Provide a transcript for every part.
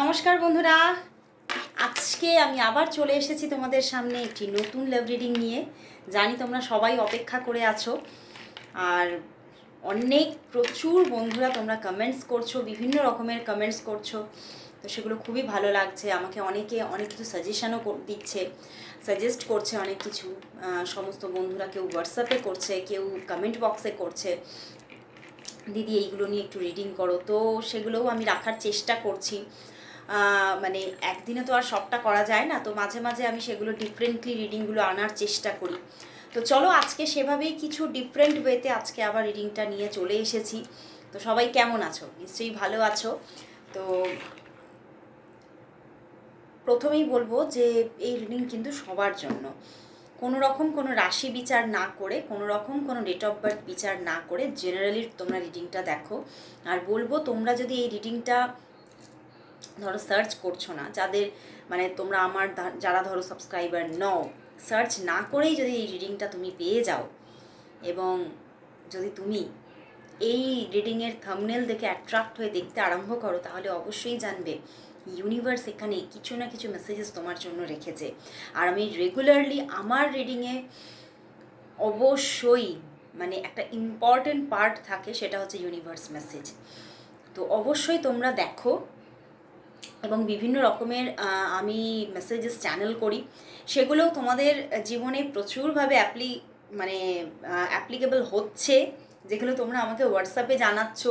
নমস্কার বন্ধুরা। আজকে আমি আবার চলে এসেছি তোমাদের সামনে একটি নতুন লাভ রিডিং নিয়ে। জানি তোমরা সবাই অপেক্ষা করে আছো। আর অনেক প্রচুর বন্ধুরা তোমরা কমেন্টস করছ, বিভিন্ন রকমের কমেন্টস করছ। তো সেগুলো খুবই ভালো লাগছে। আমাকে অনেকে অনেক কিছু সাজেশনও দিচ্ছে সাজেস্ট করছে অনেক কিছু। সমস্ত বন্ধুরা কেউ হোয়াটসঅ্যাপে করছে, কেউ কমেন্ট বক্সে করছে। দিদি, এইগুলো নিয়ে একটু রিডিং করো। তো সেগুলোও আমি রাখার চেষ্টা করছি। মানে একদিনে তো আর সবটা করা যায় না, তো মাঝে মাঝে আমি সেগুলো ডিফারেন্টলি রিডিংগুলো আনার চেষ্টা করি। তো চলো আজকে সেভাবেই কিছু ডিফারেন্ট ওয়েতে আজকে আবার রিডিংটা নিয়ে চলে এসেছি। তো সবাই কেমন আছো? নিশ্চয়ই ভালো আছো। তো প্রথমেই বলব যে এই রিডিং কিন্তু সবার জন্য। কোনো রকম কোনো রাশি বিচার না করে, কোনো রকম কোনো ডেট অফ বার্থ বিচার না করে জেনারেলি তোমরা রিডিংটা দেখো। আর বলব তোমরা যদি এই রিডিংটা ধরো সার্চ করছ না, যাদের মানে তোমরা আমার যারা ধরো সাবস্ক্রাইবার নও সার্চ না করেই যদি এই রিডিংটা তুমি পেয়ে যাও এবং যদি তুমি এই রিডিংয়ের থামনেল দেখে অ্যাট্রাক্ট হয়ে দেখতে আরম্ভ করো, তাহলে অবশ্যই জানবে ইউনিভার্স এখানে কিছু না কিছু মেসেজেস তোমার জন্য রেখেছে। আর আমি রেগুলারলি আমার রিডিংয়ে অবশ্যই মানে একটা ইম্পর্টেন্ট পার্ট থাকে, সেটা হচ্ছে ইউনিভার্স মেসেজ তো অবশ্যই তোমরা দেখো এবং বিভিন্ন রকমের আমি মেসেজেস চ্যানেল করি। সেগুলোও তোমাদের জীবনে প্রচুরভাবে অ্যাপ্লি মানে অ্যাপ্লিকেবল হচ্ছে। যেগুলো তোমরা আমাকে হোয়াটসঅ্যাপে জানাচ্ছ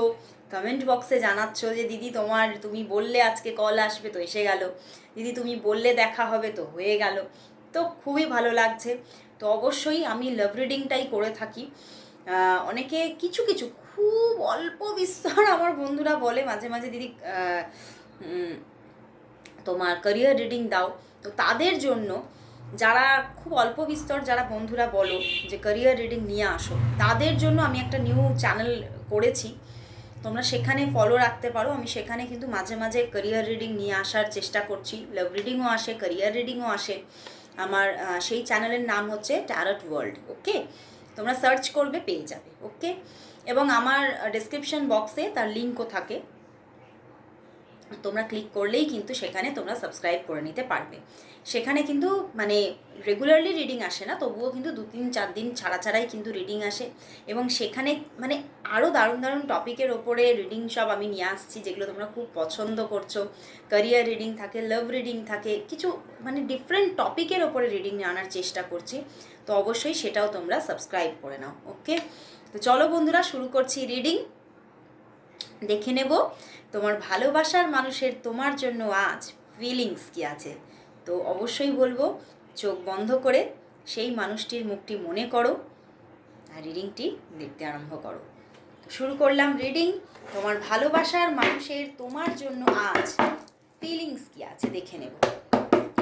কমেন্ট বক্সে জানাচ্ছ যে, দিদি তোমার, তুমি বললে আজকে কল আসবে তো, এসে গেল। দিদি তুমি বললে দেখা হবে তো, হয়ে গেল। তো খুবই ভালো লাগছে। তো অবশ্যই আমি লাভ রিডিংটাই করে থাকি। অনেকে কিছু কিছু, খুব অল্প বিস্তর আমার বন্ধুরা বলে মাঝে মাঝে, দিদি তোমার ক্যারিয়ার রিডিং দাও। তো তাদের জন্য যারা খুব অল্প বিস্তর যারা বন্ধুরা বলো যে ক্যারিয়ার রিডিং নিয়ে আসো, তাদের জন্য আমি একটা নিউ চ্যানেল করেছি। তোমরা সেখানে ফলো রাখতে পারো। আমি সেখানে কিন্তু মাঝে মাঝে ক্যারিয়ার রিডিং নিয়ে আসার চেষ্টা করছি। লাভ রিডিংও আসে ক্যারিয়ার রিডিংও আসে। আমার সেই চ্যানেলের নাম হচ্ছে ট্যারট ওয়ার্ল্ড ওকে তোমরা সার্চ করবে, পেয়ে যাবে ওকে এবং আমার ডেসক্রিপশন বক্সে তার লিঙ্কও থাকে। তোমরা ক্লিক করলেই কিন্তু সেখানে তোমরা সাবস্ক্রাইব করে নিতে পারবে। সেখানে কিন্তু মানে রেগুলারলি রিডিং আসে না, তবুও কিন্তু দু তিন চার দিন ছাড়া ছাড়াই কিন্তু রিডিং আসে। এবং সেখানে মানে আরও দারুণ দারুণ টপিকের ওপরে রিডিং সব আমি নিয়ে আসছি, যেগুলো তোমরা খুব পছন্দ করছ। ক্যারিয়ার রিডিং থাকে লাভ রিডিং থাকে, কিছু মানে ডিফারেন্ট টপিকের ওপরে রিডিং আনার চেষ্টা করছি। তো অবশ্যই সেটাও তোমরা সাবস্ক্রাইব করে নাও ওকে তো চলো বন্ধুরা, শুরু করছি রিডিং দেখে নেব। তোমার ভালোবাসার মানুষের তোমার জন্য আজ ফিলিংস কি আছে? তো অবশ্যই বলব, চোখ বন্ধ করে সেই মানুষটির মুখটি মনে করো আর রিডিংটি দেখতে আরম্ভ করো। শুরু করলাম রিডিং তোমার ভালোবাসার মানুষের তোমার জন্য আজ ফিলিংস কি আছে দেখে নেব।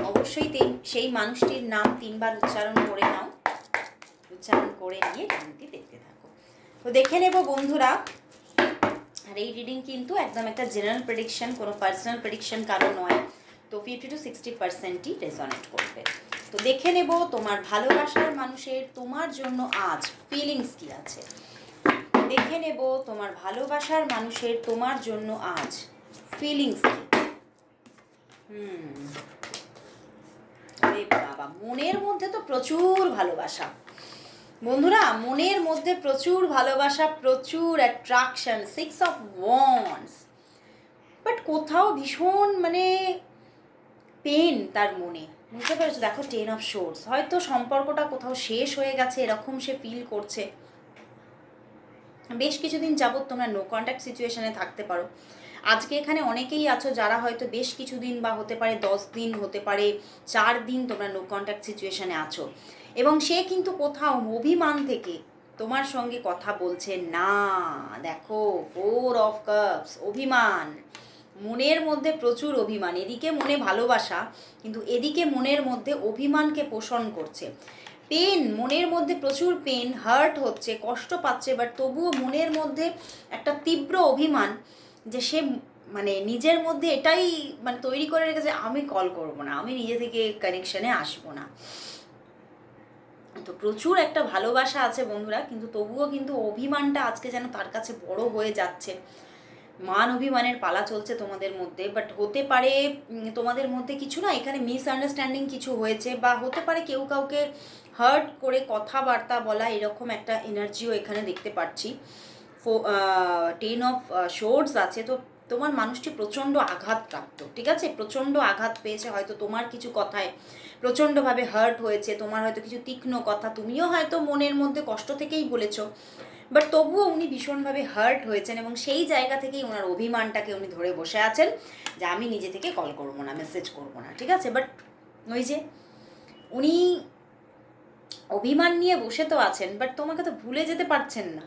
অবশ্যই সেই মানুষটির নাম তিনবার উচ্চারণ করে নাও। উচ্চারণ করে নিয়ে দেখতে থাকো। তো দেখে নেব বন্ধুরা আর এই রিডিং কিন্তু একদম একটা জেনারেল প্রেডিকশন কোনো পার্সোনাল প্রেডিকশন কারও নয়। তো ফিফটি টু সিক্সটি পার্সেন্টই রেজনেট করবে। তো দেখে নেব তোমার ভালোবাসার মানুষের তোমার জন্য আজ ফিলিংস কি আছে। দেখে নেব তোমার ভালোবাসার মানুষের তোমার জন্য আজ ফিলিংস কি। হুম। বাবা, মনের মধ্যে তো প্রচুর ভালোবাসা। বন্ধুরা, মনের মধ্যে প্রচুর ভালোবাসা, প্রচুর attraction six of wands but কোথাও ভীষণ মানে পেন তার মনে। বুঝতে পেরেছ? দেখো টেন অফ শোর্স হয়তো সম্পর্কটা কোথাও শেষ হয়ে গেছে, এরকম সে ফিল করছে। বেশ কিছুদিন যাবৎ তোমরা নো কন্ট্যাক্ট সিচুয়েশানে থাকতে পারো। আজকে এখানে অনেকেই আছো যারা হয়তো বেশ কিছুদিন বা হতে পারে দশ দিন, হতে পারে চার দিন তোমরা নো কন্ট্যাক্ট সিচুয়েশানে আছো। এবং সে কিন্তু কোথাও অভিমান থেকে তোমার সঙ্গে কথা বলছে, না, দেখো ফোর অফ কাপস অভিমান। মনের মধ্যে প্রচুর অভিমান, এদিকে মনে ভালোবাসা, কিন্তু এদিকে মনের মধ্যে অভিমানকে পোষণ করছে। পেন মনের মধ্যে প্রচুর পেন হার্ট হচ্ছে, কষ্ট পাচ্ছে বাট তবুও মনের মধ্যে একটা তীব্র অভিমান যে সে মানে নিজের মধ্যে এটাই মানে তৈরি করে রেখেছে, আমি কল করব না, আমি নিজে থেকে কানেকশানে আসব না। তো প্রচুর একটা ভালোবাসা আছে বন্ধুরা, কিন্তু তবুও কিন্তু অভিমানটা আজকে যেন তার কাছে বড় হয়ে যাচ্ছে। মান অভিমানের পালা চলছে তোমাদের মধ্যে বাট হতে পারে তোমাদের মধ্যে কিছু না, এখানে মিসআন্ডারস্ট্যান্ডিং কিছু হয়েছে, বা হতে পারে কেউ কাউকে হার্ট করে কথাবার্তা বলা, এরকম একটা এনার্জিও এখানে দেখতে পাচ্ছি। টেন অফ শোর্ডস আছে, তো তোমার মানুষটি প্রচণ্ড আঘাতপ্রাপ্ত, ঠিক আছে? প্রচণ্ড আঘাত পেয়েছে, হয়তো তোমার কিছু কথায় প্রচণ্ডভাবে হার্ট হয়েছে, তোমার হয়তো কিছু তীক্ষ্ণ কথা, তুমিও হয়তো মনের মধ্যে কষ্ট থেকেই বলেছ। বাট তবুও উনি ভীষণভাবে হার্ট হয়েছেন এবং সেই জায়গা থেকেই ওনার অভিমানটাকে উনি ধরে বসে আছেন যে আমি নিজে থেকে কল করব না মেসেজ করব না, ঠিক আছে? বাট ওই যে উনি অভিমান নিয়ে বসে তো আছেন বাট তোমাকে তো ভুলে যেতে পারছেন না।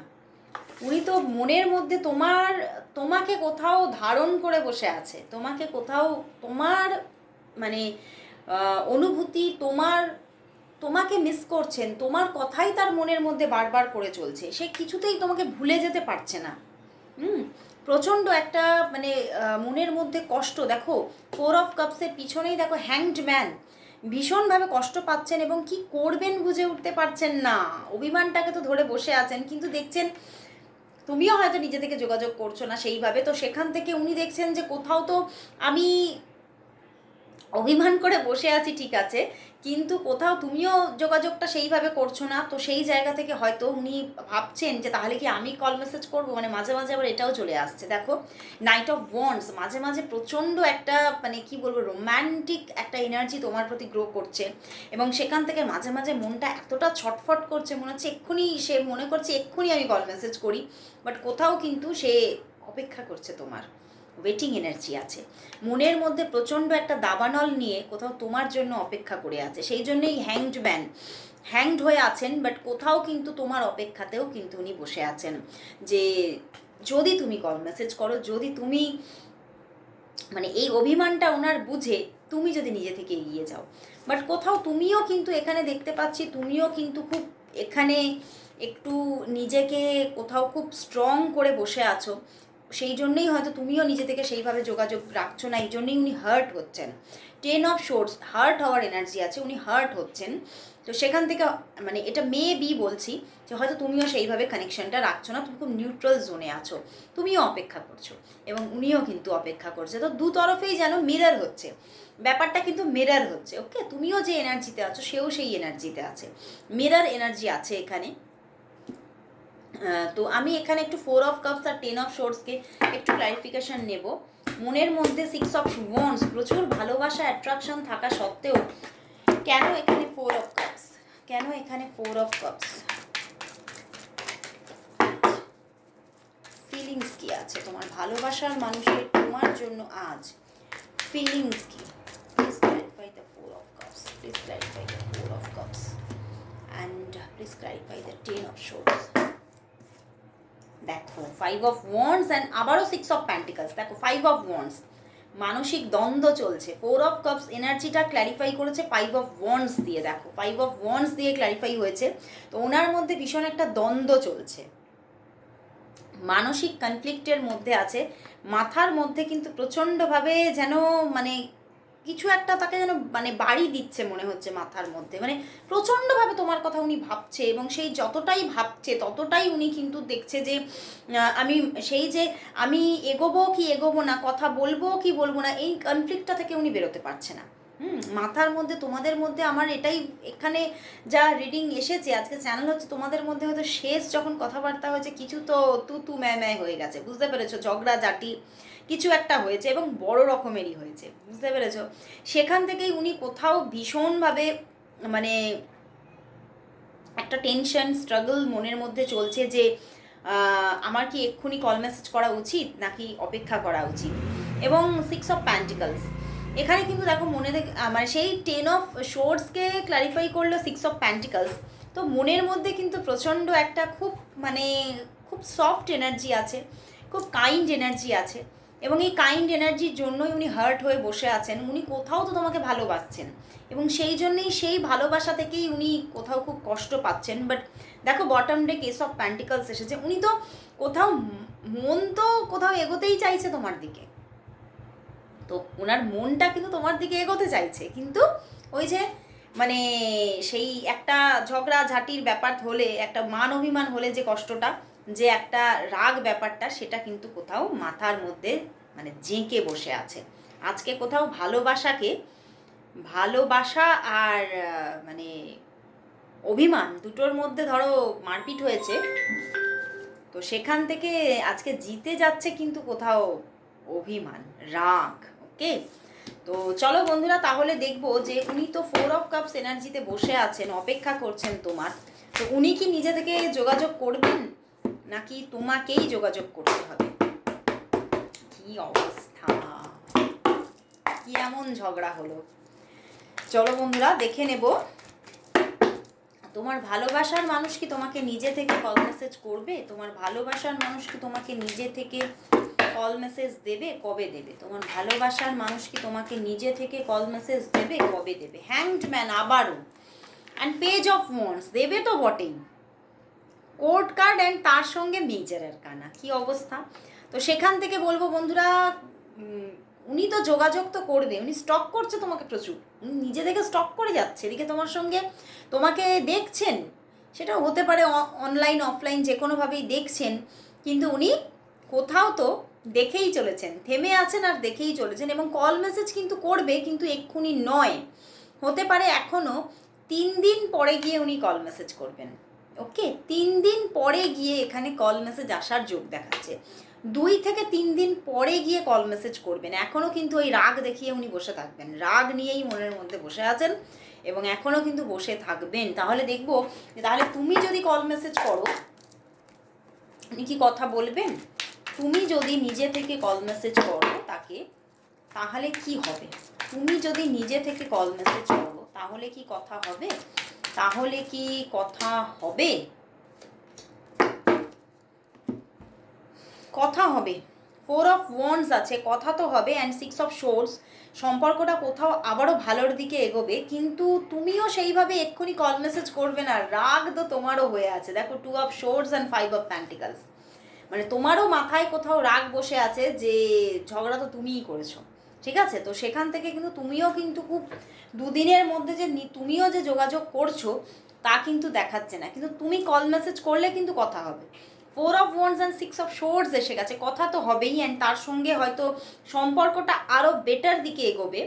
উনি তো মনের মধ্যে তোমার, তোমাকে কোথাও ধারণ করে বসে আছে। তোমাকে কোথাও তোমার মানে অনুভূতি তোমার, তোমাকে মিস করছেন। তোমার কথাই তার মনের মধ্যে বারবার করে চলছে। সে কিছুতেই তোমাকে ভুলে যেতে পারছে না। হুম? প্রচণ্ড একটা মানে মনের মধ্যে কষ্ট। দেখো ফোর অফ কাপসের পিছনেই দেখো হ্যাংড ম্যান ভীষণভাবে কষ্ট পাচ্ছেন এবং কি করবেন বুঝে উঠতে পারছেন না। অভিমানটাকে তো ধরে বসে আছেন, কিন্তু দেখছেন তুমিও হয়তো নিজে থেকে যোগাযোগ করছ না সেইভাবে। তো সেখান থেকে উনি দেখছেন যে কোথাও তো আমি অভিমান করে বসে আছি, ঠিক আছে। কিন্তু কোথাও তুমিও যোগাযোগটা সেইভাবে করছ না, তো সেই জায়গা থেকে হয়তো উনি ভাবছেন যে তাহলে কি আমি কল মেসেজ করব? মানে মাঝে মাঝে আবার এটাও চলে আসছে। দেখো নাইট অফ ওয়ান্স মাঝে মাঝে প্রচণ্ড একটা মানে কি বলব রোম্যান্টিক একটা এনার্জি তোমার প্রতি গ্রো করছে। এবং সেখান থেকে মাঝে মাঝে মনটা এতটা ছটফট করছে, মনে হচ্ছে এক্ষুনি সে মনে করছে, এক্ষুনি আমি কল মেসেজ করি। বাট কোথাও কিন্তু সে অপেক্ষা করছে তোমার। ওয়েটিং এনার্জি আছে। মনের মধ্যে প্রচণ্ড একটা দাবানল নিয়ে কোথাও তোমার জন্য অপেক্ষা করে আছে। সেই জন্যই হ্যাংড ম্যান হ্যাংড হয়ে আছেন বাট কোথাও কিন্তু তোমার অপেক্ষাতেও কিন্তু উনি বসে আছেন। যে যদি তুমি কল মেসেজ করো, যদি তুমি মানে এই অভিমানটা ওনার বুঝে তুমি যদি নিজে থেকে এগিয়ে যাও। বাট কোথাও তুমিও কিন্তু এখানে দেখতে পাচ্ছি, তুমিও কিন্তু খুব এখানে একটু নিজেকে কোথাও খুব স্ট্রং করে বসে আছো। সেই জন্যই হয়তো তুমিও নিজে থেকে সেইভাবে যোগাযোগ রাখছো না, এই জন্যই উনি হার্ট হচ্ছেন। টেন অফ শোর্টস হার্ট হওয়ার এনার্জি আছে, উনি হার্ট হচ্ছেন। তো সেখান থেকে মানে এটা মে বি বলছি যে হয়তো তুমিও সেইভাবে কানেকশনটা রাখছো না, তুমি খুব নিউট্রাল জোনে আছো। তুমিও অপেক্ষা করছ এবং উনিও কিন্তু অপেক্ষা করছে। তো দু তরফেই যেন মিরর হচ্ছে। ব্যাপারটা কিন্তু মিরর হচ্ছে ওকে তুমিও যে এনার্জিতে আছো, সেও সেই এনার্জিতে আছে। মিরর এনার্জি আছে এখানে। তো আমি এখানে একটু ফোর অফ কাপস আর টেন অফ শোর্সকে একটু ক্লারিফিকেশন নেব। মনের মধ্যে সিক্স অফ ওয়ান্স প্রচুর ভালোবাসা অ্যাট্রাকশন থাকা সত্ত্বেও কেন এখানে ফোর অফ কাপস কেন এখানে ফোর অফ কাপস ফিলিংস কি আছে তোমার? ভালোবাসার মানুষের তোমার জন্য আজ ফিলিংস কি? Please clarify the four of cups please clarify the four of cups and please clarify the ten of swords দেখো ফাইভ অফ ওয়ান্ডস অ্যান্ড আবারও সিক্স অফ প্যান্টিকালস দেখো ফাইভ অফ ওয়ান্ডস মানসিক দ্বন্দ্ব চলছে। ফোর অফ কাপস এনার্জিটা clarify করেছে five of wands দিয়ে। দেখো ফাইভ অফ ওয়ান্ডস দিয়ে ক্ল্যারিফাই হয়েছে। তো ওনার মধ্যে ভীষণ একটা দ্বন্দ্ব চলছে। মানসিক কনফ্লিক্টের মধ্যে আছে। মাথার মধ্যে কিন্তু প্রচণ্ডভাবে যেন মানে কিছু একটা তাকে যেন মানে বাড়ি দিচ্ছে মনে হচ্ছে মাথার মধ্যে। মানে প্রচণ্ডভাবে তোমার কথা উনি ভাবছে এবং সেই যতটাই ভাবছে, ততটাই উনি কিন্তু দেখছে যে আমি সেই যে আমি এগোবো কি এগোবো না, কথা বলব কি বলব না, এই কনফ্লিক্টটা থেকে উনি বেরোতে পারছে না। হুম, মাথার মধ্যে, তোমাদের মধ্যে আমার এটাই, এখানে যা রিডিং এসেছে, আজকে চ্যানেল হচ্ছে, তোমাদের মধ্যে হয়তো শেষ যখন কথাবার্তা হয়েছে, কিছু তো তু তু ম্যায় ম্যায় হয়ে গেছে, বুঝতে পেরেছ? ঝগড়া জাটি কিছু একটা হয়েছে এবং বড় রকমেরই হয়েছে, বুঝতে পেরেছ? সেখান থেকেই উনি কোথাও ভীষণভাবে মানে একটা টেনশন স্ট্রাগল মনের মধ্যে চলছে যে আমার কি এক্ষুনি কল মেসেজ করা উচিত, নাকি অপেক্ষা করা উচিত? এবং সিক্স অফ প্যান্টিকলস এখানে কিন্তু দেখো মনে মানে সেই টেন অফ শোর্টসকে ক্লারিফাই করল সিক্স অফ প্যান্টিকলস তো মনের মধ্যে কিন্তু প্রচণ্ড একটা খুব মানে খুব সফট এনার্জি আছে, খুব কাইন্ড এনার্জি আছে এবং এই কাইন্ড এনার্জির জন্যই উনি হার্ট হয়ে বসে আছেন। উনি কোথাও তো তোমাকে ভালোবাসছেন এবং সেই জন্যই সেই ভালোবাসা থেকেই উনি কোথাও খুব কষ্ট পাচ্ছেন। বাট দেখো bottom day case of pentacles এসেছে। উনি তো কোথাও, মন তো কোথাও এগোতেই চাইছে তোমার দিকে। তো ওনার মনটা কিন্তু তোমার দিকে এগোতে চাইছে। কিন্তু ওই যে মানে সেই একটা ঝগড়া ঝাঁটির ব্যাপার হলে, একটা মান অভিমান হলে যে কষ্টটা, যে একটা রাগ ব্যাপারটা, সেটা কিন্তু কোথাও মাথার মধ্যে মানে জেঁকে বসে আছে। আজকে কোথাও ভালোবাসাকে, ভালোবাসা আর মানে অভিমান দুটোর মধ্যে ধরো মারপিট হয়েছে, তো সেখান থেকে আজকে জিতে যাচ্ছে কিন্তু কোথাও অভিমান, রাগ। ওকে? তো চলো বন্ধুরা, তাহলে দেখব যে উনি তো ফোর অফ কাপস এনার্জিতে বসে আছেন, অপেক্ষা করছেন তোমার। তো উনি কি নিজে থেকে যোগাযোগ করবেন, নাকি তোমাকেই যোগাযোগ করতে হবে? কি অবস্থা? কি এমন ঝগড়া হলো? চলো বন্ধুরা, দেখে নেব। তোমার ভালোবাসার মানুষ কি তোমাকে নিজে থেকে কল মেসেজ করবে? তোমার ভালোবাসার মানুষ কি তোমাকে নিজে থেকে কল মেসেজ দেবে, কবে দেবে? তোমার ভালোবাসার মানুষ কি তোমাকে নিজে থেকে কল মেসেজ দেবে, কবে দেবে? হ্যাংড ম্যান আবারও। অ্যান্ড পেজ অফ ওয়ান্স দেবে তো বটেই। কোর্ট কার্ড অ্যান্ড তার সঙ্গে মেজারের কানা। কি অবস্থা? তো সেখান থেকে বলব, বন্ধুরা উনি তো যোগাযোগ তো করবে, উনি স্টক করছে তোমাকে প্রচুর। উনি নিজে থেকে স্টক করে যাচ্ছে, এদিকে তোমার সঙ্গে তোমাকে দেখছেন। সেটা হতে পারে অনলাইন অফলাইন যে কোনোভাবেই দেখছেন। কিন্তু উনি কোথাও তো দেখেই চলেছেন, থেমে আছেন আর দেখেই চলেছেন এবং কল মেসেজ কিন্তু করবে, কিন্তু এক্ষুনি নয়। হতে পারে এখনও তিন দিন পরে গিয়ে উনি কল মেসেজ করবেন। ওকে? তিন দিন পরে গিয়ে এখানে কল মেসেজ আসার যোগ দেখাচ্ছে। দুই থেকে তিন দিন পরে গিয়ে কল মেসেজ করবেন। এখনও কিন্তু ওই রাগ দেখিয়ে উনি বসে থাকবেন। রাগ নিয়েই মনের মধ্যে বসে আছেন এবং এখনও কিন্তু বসে থাকবেন। তাহলে দেখব তাহলে তুমি যদি কল মেসেজ করো, উনি কি কথা বলবেন? তুমি যদি নিজে থেকে কল মেসেজ করো তাকে, তাহলে কি হবে? তুমি যদি নিজে থেকে কল মেসেজ করো, তাহলে কি কথা হবে? তাহলে কি কথা হবে? কথা হবে। ফোর অফ ওয়ান্স আছে, কথা তো হবে অ্যান্ড সিক্স অফ শোর্স সম্পর্কটা কোথাও আবারও ভালোর দিকে এগোবে, কিন্তু তুমিও সেইভাবে এক্ষুনি কল মেসেজ করবে না। রাগ তো তোমারও হয়ে আছে। দেখো two of swords and five of pentacles মানে তোমারও মাথায় কোথাও রাগ বসে আছে যে ঝগড়া তো তুমিই করেছ, ঠিক আছে? তো সেখান থেকে কিন্তু তুমিও কিন্তু খুব দুদিনের মধ্যে যে তুমিও যে যোগাযোগ করছ, তা কিন্তু দেখাচ্ছে না। কিন্তু তুমি কল মেসেজ করলে কিন্তু কথা হবে। Four of wands and six of swords এসে গেছে, কথা তো হবেই অ্যান্ড তার সঙ্গে হয়তো সম্পর্কটা আরও বেটার দিকে এগোবে,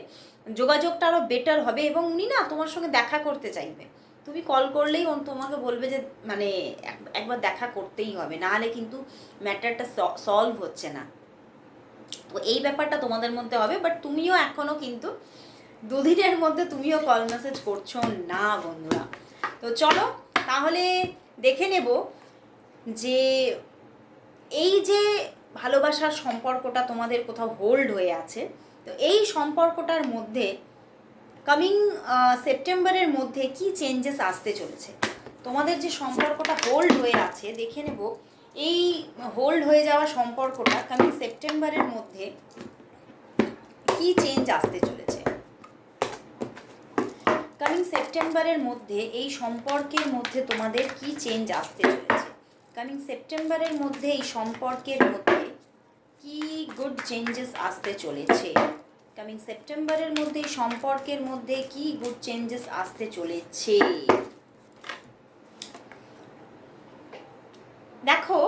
যোগাযোগটা আরও বেটার হবে, এবং উনি না তোমার সঙ্গে দেখা করতে চাইবে। তুমি কল করলেই তোমাকে বলবে যে মানে একবার দেখা করতেই হবে। নাহলে কিন্তু ম্যাটারটা সলভ হচ্ছে না। তো এই ব্যাপারটা তোমাদের মধ্যে হবে বাট তুমিও এখনও কিন্তু দুদিনের মধ্যে তুমিও কল মেসেজ করছ না, বন্ধুরা। তো চলো, তাহলে দেখে নেব যে এই যে ভালোবাসার সম্পর্কটা তোমাদের কোথাও হোল্ড হয়ে আছে, তো এই সম্পর্কটার মধ্যে কামিং সেপ্টেম্বরের মধ্যে কি চেঞ্জেস আসতে চলেছে? তোমাদের যে সম্পর্কটা হোল্ড হয়ে আছে, দেখে নেব। এই হোল্ড হয়ে যাওয়া সম্পর্কটা কামিং সেপ্টেম্বরের মধ্যে কি চেঞ্জ আসতে চলেছে? কামিং সেপ্টেম্বরের মধ্যে এই সম্পর্কের মধ্যে তোমাদের কি চেঞ্জ আসতে চলেছে? কামিং সেপ্টেম্বরের মধ্যে এই সম্পর্কের মধ্যে কি গুড চেঞ্জেস আসতে চলেছে? কামিং সেপ্টেম্বরের মধ্যে, সম্পর্কের মধ্যে কি গুড চেঞ্জেস আসতে চলেছে? দেখো,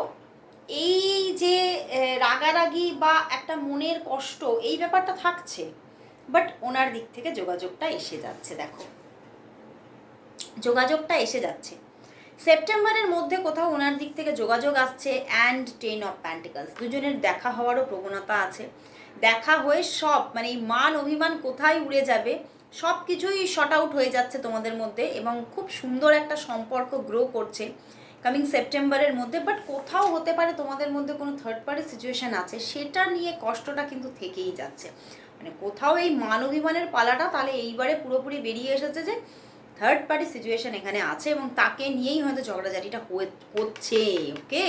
এই যে রাগারাগি বা একটা মনের কষ্ট, এই ব্যাপারটা থাকছে বাট ওনার দিক থেকে যোগাযোগটা এসে যাচ্ছে, দেখো। যোগাযোগটা এসে যাচ্ছে। সেপ্টেম্বরের মধ্যে কোথাও ওনার দিক থেকে যোগাযোগ আসছে অ্যান্ড টেন অফ প্যান্টিকালস দুজনের দেখা হওয়ারও প্রবণতা আছে। দেখা হয়ে সব মানে এই মান অভিমান কোথায় উড়ে যাবে, সব কিছুই শর্ট আউট হয়ে যাচ্ছে তোমাদের মধ্যে এবং খুব সুন্দর একটা সম্পর্ক গ্রো করছে কামিং সেপ্টেম্বরের মধ্যে। বাট কোথাও হতে পারে তোমাদের মধ্যে কোনো থার্ড পার্টি সিচুয়েশান আছে, সেটা নিয়ে কষ্টটা কিন্তু থেকেই যাচ্ছে। মানে কোথাও এই মান অভিমানের পালাটা তাহলে এইবারে পুরোপুরি বেরিয়ে এসেছে যে থার্ড পার্টি সিচুয়েশন এখানে আছে এবং তাকে নিয়েই হয়তো ঝগড়াঝাটিটা হচ্ছে ওকে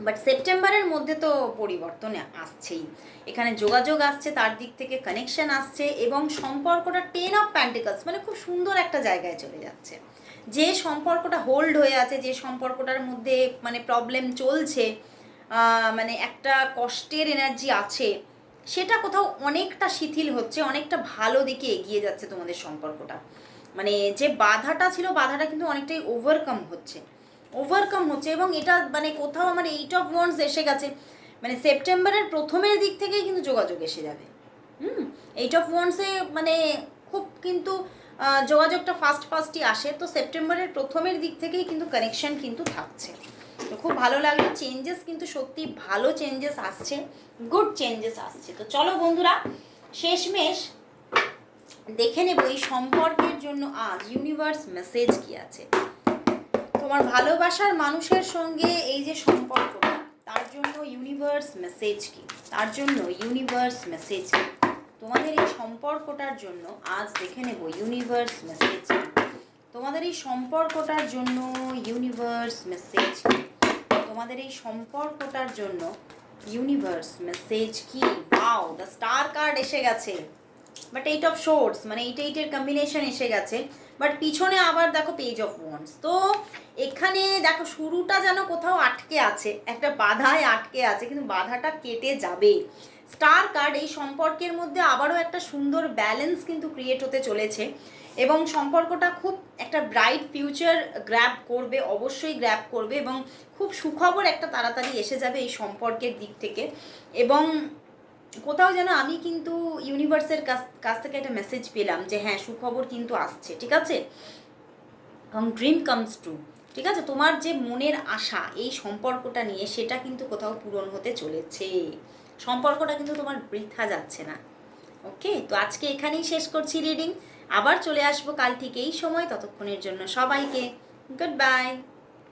বাট সেপ্টেম্বরের মধ্যে তো পরিবর্তন আসছেই। এখানে যোগাযোগ আসছে, তার দিক থেকে কানেকশন আসছে এবং সম্পর্কটা টেন অফ প্যান্টিকালস মানে খুব সুন্দর একটা জায়গায় চলে যাচ্ছে। যে সম্পর্কটা হোল্ড হয়ে আছে, যে সম্পর্কটার মধ্যে মানে প্রবলেম চলছে মানে একটা কষ্টের এনার্জি আছে, সেটা কোথাও অনেকটা শিথিল হচ্ছে, অনেকটা ভালো দিকে এগিয়ে যাচ্ছে তোমাদের সম্পর্কটা। মানে যে বাধাটা ছিল, বাধাটা কিন্তু অনেকটাই ওভারকাম হচ্ছে। ওভারকাম হচ্ছে এবং এটা মানে কোথাও আমার এইট অফ ওয়ান্স এসে গেছে। মানে সেপ্টেম্বরের প্রথমের দিক থেকেই কিন্তু যোগাযোগ এসে যাবে। হুম এইট অফ ওয়ান্সে মানে খুব কিন্তু যোগাযোগটা ফাস্ট ফাস্টই আসে। তো সেপ্টেম্বরের প্রথমের দিক থেকেই কিন্তু কানেকশন কিন্তু থাকছে। তো খুব ভালো লাগল চেঞ্জেস কিন্তু সত্যি ভালো চেঞ্জেস আসছে গুড চেঞ্জেস আসছে। তো চলো বন্ধুরা, শেষমেশ দেখে নেব এই সম্পর্কের জন্য আজ ইউনিভার্স মেসেজ কি আছে। তোমার ভালোবাসার মানুষের সঙ্গে এই যে সম্পর্কটা তার জন্য ইউনিভার্স মেসেজ কি? তার জন্য ইউনিভার্স মেসেজ কি? তোমাদের এই সম্পর্কটার জন্য আজ দেখে নেব ইউনিভার্স মেসেজ কি? তোমাদের এই সম্পর্কটার জন্য ইউনিভার্স মেসেজ কি? তোমাদের এই সম্পর্কটার জন্য ইউনিভার্স মেসেজ কি? ওয়াও দ্য স্টার কার্ড এসে গেছে। বাট এইট অফ শোর্টস মানে এইট এইটের কম্বিনেশন এসে গেছে। বাট পিছনে আবার দেখো পেজ অফ ওয়ান্স তো এখানে দেখো শুরুটা যেন কোথাও আটকে আছে। একটা বাধায় আটকে আছে, কিন্তু বাধাটা কেটে যাবে। স্টার কার্ড এই সম্পর্কের মধ্যে আবারও একটা সুন্দর ব্যালেন্স কিন্তু ক্রিয়েট হতে চলেছে। এবং সম্পর্কটা খুব একটা ব্রাইট ফিউচার গ্র্যাব করবে, অবশ্যই গ্র্যাব করবে এবং খুব সুখবর একটা তাড়াতাড়ি এসে যাবে এই সম্পর্কের দিক থেকে। এবং কোথাও যেন আমি কিন্তু ইউনিভার্সের কাছ কাছ থেকে একটা মেসেজ পেলাম যে হ্যাঁ সুখবর কিন্তু আসছে, ঠিক আছে? এবং ড্রিম কামস ট্রু ঠিক আছে? তোমার যে মনের আশা, এই সম্পর্কটা নিয়ে সেটা কিন্তু কোথাও পূরণ হতে চলেছে। সম্পর্কটা কিন্তু তোমার বৃথা যাচ্ছে না ওকে তো আজকে এখানেই শেষ করছি রিডিং আবার চলে আসব কাল থেকে এই সময়। ততক্ষণের জন্য সবাইকে গুড বাই